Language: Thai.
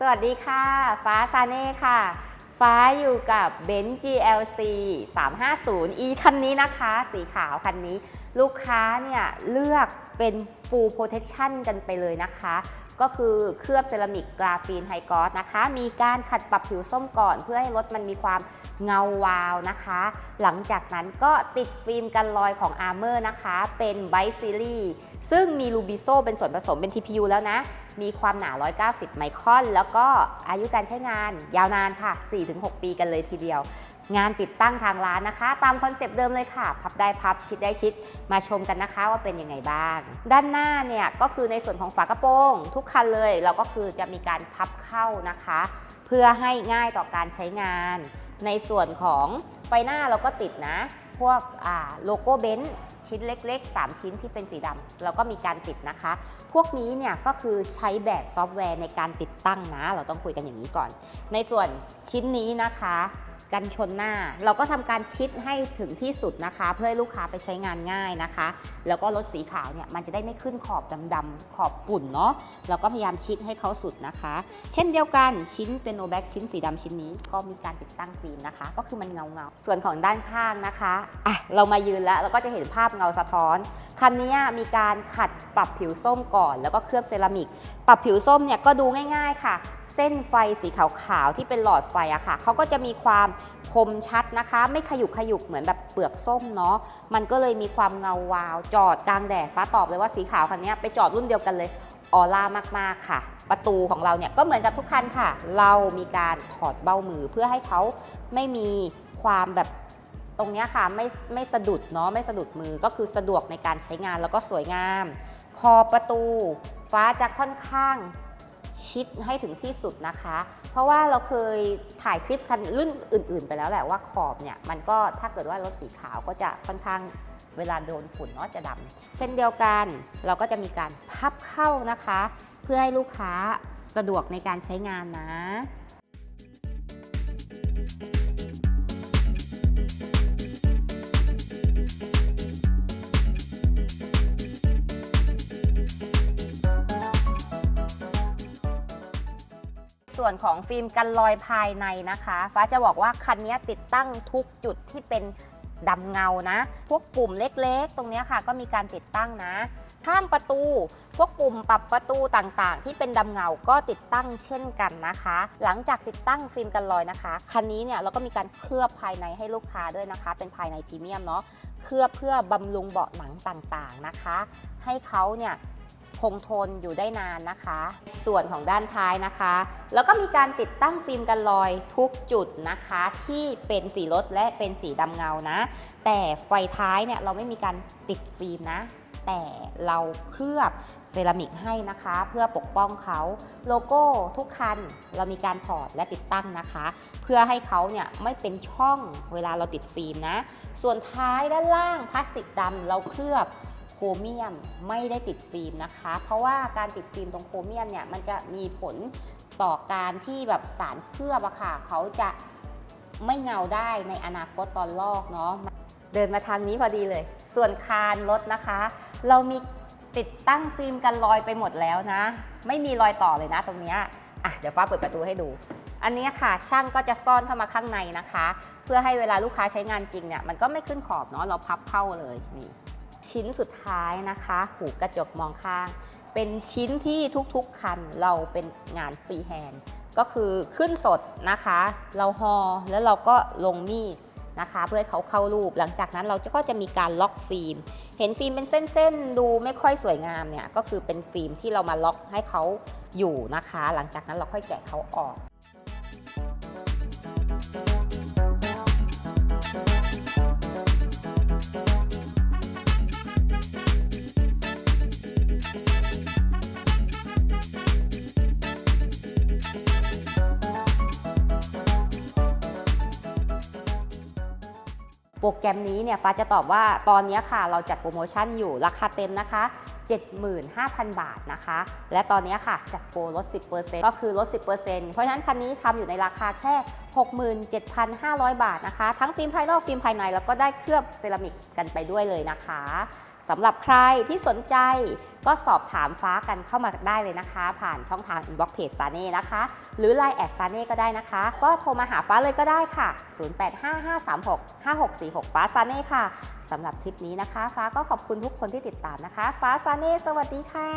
สวัสดีค่ะ ฟ้าซาเน่ค่ะ ฟ้าอยู่กับเบนซ์ GLC 350 e คันนี้นะคะ สีขาวคันนี้ ลูกค้าเนี่ยเลือกเป็น full protection กันไปเลยนะคะ ก็คือเคลือบเซรามิกกราฟีนไฮกอสนะคะ มีการขัดปรับผิวส้มก่อนเพื่อให้รถมันมีความเงาวาวนะคะ หลังจากนั้นก็ติดฟิล์มกันรอยของ Armor นะคะ เป็น b i s e r i e s ซึ่งมีลูบิโซเป็นส่วนผสมเป็น TPU แล้วนะ มีความหนา 190 ไมครอน แล้วก็อายุการใช้งานยาวนานค่ะ 4-6 ปีกันเลยทีเดียว งานติดตั้งทางร้านนะคะ ตามคอนเซปต์เดิมเลยค่ะ พับได้พับชิดได้ชิด มาชมกันนะคะว่าเป็นยังไงบ้าง ด้านหน้าเนี่ยก็คือในส่วนของฝากระโปรงทุกคันเลย เราก็คือจะมีการพับเข้านะคะ เพื่อให้ง่ายต่อการใช้งาน ในส่วนของไฟหน้าเราก็ติดนะ พวกโลโก้เบนซ์ชิ้นเล็ก ๆ 3 ชิ้นที่เป็นสีดำเราก็มีการติดนะคะ พวกนี้เนี่ยก็คือใช้แบบซอฟต์แวร์ในการติดตั้งนะ เราต้องคุยกันอย่างนี้ก่อน ในส่วนชิ้นนี้นะคะ กันชนหน้า เราก็ทำการชิดให้ถึงที่สุดนะคะ เพื่อให้ลูกค้าไปใช้งานง่ายนะคะ แล้วก็รถสีขาวเนี่ยมันจะได้ไม่ขึ้นขอบดำๆขอบฝุ่นเนาะเราก็พยายามชิดให้เขาสุดนะคะ เช่นเดียวกันชิ้นเป็นโนแบ็กชิ้นสีดำชิ้นนี้ ก็มีการติดตั้งฟิล์มนะคะ ก็คือมันเงาเงาๆส่วนของด้านข้างนะคะอะเรามายืนแล้วเราก็จะเห็นภาพเงาสะท้อนคันนี้มีการขัดปรับผิวส้มก่อน แล้วก็เคลือบเซรามิก ปรับผิวส้มเนี่ยก็ดูง่าย ๆค่ะ เส้นไฟสีขาวๆที่เป็นหลอดไฟอะค่ะเขาก็จะมีความคมชัดนะคะ ไม่ขยุกขยุกเหมือนแบบเปลือกส้มเนาะมันก็เลยมีความเงาวาว จอดกลางแดดฟ้าตอบเลยว่าสีขาวคันนี้ไปจอดรุ่นเดียวกันเลยออร่ามากๆค่ะ ประตูของเราเนี่ยก็เหมือนกับทุกคันค่ะ เรามีการถอดเบ้ามือเพื่อให้เขาไม่มีความแบบตรงนี้ค่ะไม่ไม่สะดุดเนาะไม่สะดุดมือก็คือสะดวกในการใช้งานแล้วก็สวยงาม คอประตู ฟ้าจะค่อนข้าง ชิดให้ถึงที่สุดนะคะ เพราะว่าเราเคยถ่ายคลิปคันรุ่นอื่น ๆ ไปแล้วแหละว่าขอบเนี่ยมันก็ถ้าเกิดว่ารถสีขาวก็จะค่อนข้างเวลาโดนฝุ่นเนาะจะดำเช่นเดียวกันเราก็จะมีการพับเข้านะคะ เพื่อให้ลูกค้าสะดวกในการใช้งานนะ ส่วนของฟิล์มกันรอยภายในนะคะ ฟ้าจะบอกว่าคันนี้ติดตั้งทุกจุดที่เป็นดำเงานะ พวกปุ่มเล็กๆ ตรงนี้ค่ะ ก็มีการติดตั้งนะ ข้างประตู พวกปุ่มปรับประตูต่างๆ ที่เป็นดำเงาก็ติดตั้งเช่นกันนะคะ หลังจากติดตั้งฟิล์มกันรอยนะคะ คันนี้เนี่ยเราก็มีการเคลือบภายในให้ลูกค้าด้วยนะคะ เป็นภายในพรีเมียมเนาะ เคลือบเพื่อบำรุงเบาะหนังต่างๆนะคะ ให้เขาเนี่ย คงทนอยู่ได้นานนะคะ ส่วนของด้านท้ายนะคะ แล้วก็มีการติดตั้งฟิล์มกันรอยทุกจุดนะคะ ที่เป็นสีรถและเป็นสีดำเงานะ แต่ไฟท้ายเนี่ยเราไม่มีการติดฟิล์มนะแต่เราเคลือบเซรามิกให้นะคะ เพื่อปกป้องเขาโลโก้ทุกคันเรามีการถอดและติดตั้งนะคะ เพื่อให้เขาเนี่ยไม่เป็นช่องเวลาเราติดฟิล์มนะ ส่วนท้ายด้านล่างพลาสติกดำเราเคลือบ โครเมียมไม่ได้ติดฟิล์มนะคะ เพราะว่าการติดฟิล์มตรงโครเมียมเนี่ยมันจะมีผลต่อการที่แบบสารเคลือบอะค่ะเขาจะไม่เงาได้ในอนาคตตอนลอกเนาะเดินมาทางนี้พอดีเลย ส่วนคานรถนะคะ เรามีติดตั้งฟิล์มกันรอยไปหมดแล้วนะ ไม่มีรอยต่อเลยนะตรงนี้อะเดี๋ยวฟ้าเปิดประตูให้ดู อันนี้ค่ะช่างก็จะซ่อนเข้ามาข้างในนะคะ เพื่อให้เวลาลูกค้าใช้งานจริงเนี่ยมันก็ไม่ขึ้นขอบเนาะเราพับเข้าเลยนี่ ชิ้นสุดท้ายนะคะ หูกระจกมองข้าง เป็นชิ้นที่ทุกๆคันเราเป็นงานฟรีแฮนด์ก็คือขึ้นสดนะคะ เราฮอแล้วเราก็ลงมีดนะคะ เพื่อให้เขาเข้ารูป หลังจากนั้นเราก็จะมีการล็อกฟิล์ม เห็นฟิล์มเป็นเส้นๆ ดูไม่ค่อยสวยงามเนี่ย ก็คือเป็นฟิล์มที่เรามาล็อกให้เขาอยู่นะคะ หลังจากนั้นเราค่อยแกะเขาออก โปรแกรมนี้เนี่ยฟ้าจะตอบว่าตอนนี้ค่ะเราจัดโปรโมชั่นอยู่ราคาเต็มนะคะ 75,000 บาทนะคะ และตอนนี้ค่ะจัดโปรลด 10%ก็คือลด 10%เพราะฉะนั้นคันนี้ทำอยู่ในราคาแค่ 67,500 บาทนะคะ ทั้งฟิล์มภายนอกฟิล์มภายใน แล้วก็ได้เคลือบเซรามิกกันไปด้วยเลยนะคะสำหรับใครที่สนใจก็สอบถามฟ้ากันเข้ามาได้เลยนะคะ ผ่านช่องทางอินบ็อกเพจซาเน่นะคะ หรือ Line แอดซาเน่ก็ได้นะคะ ก็โทรมาหาฟ้าเลยก็ได้ค่ะ 0855365646 ฟ้าซาเน่ค่ะสำหรับคลิปนี้นะคะ ฟ้าก็ขอบคุณทุกคนที่ติดตามนะคะ ฟ้าซาเน่สวัสดีค่ะ